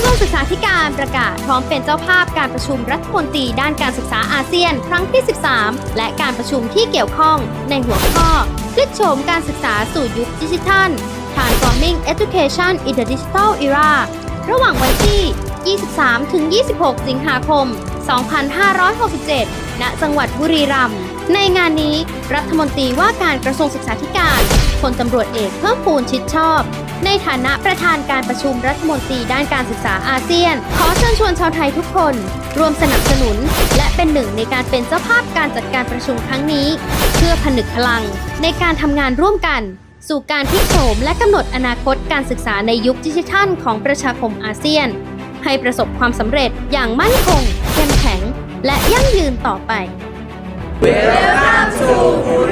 ระทรวงศึกษาธิการประกาศพร้อมเป็นเจ้าภาพการประชุมรัฐมนตรีด้านการศึกษาอาเซียน ครั้งที่ 13 และการประชุมที่เกี่ยวข้องในหัวข้อพลิกโฉมการศึกษาสู่ยุคดิจิทัล Transforming Education in the Digital Era ระหว่างวัน ที่23ถึง26 สิงหาคม 2567 ณ จังหวัดบุรีรัมย์ ในงานนี้รัฐมนตรีว่าการกระทรวงศึกษาธิการพลตำรวจเอกเพิ่มพูนชิดชอบ ในฐานะประธานการประชุมรัฐมนตรีด้านการศึกษาอาเซียน ขอเชิญชวนชาวไทยทุกคนร่วมสนับสนุน และเป็นหนึ่งในการเป็นเจ้าภาพการจัดการประชุมครั้งนี้ เพื่อผนึกพลัง ในการทำงานร่วมกัน สู่การพิโฉมและกำหนดอนาคตการศึกษาในยุคดิจิทัลของประชาคมอาเซียน ให้ประสบความสำเร็จอย่างมั่นคงเข้มแข็ง และยั่งยืนต่อไป Welcome to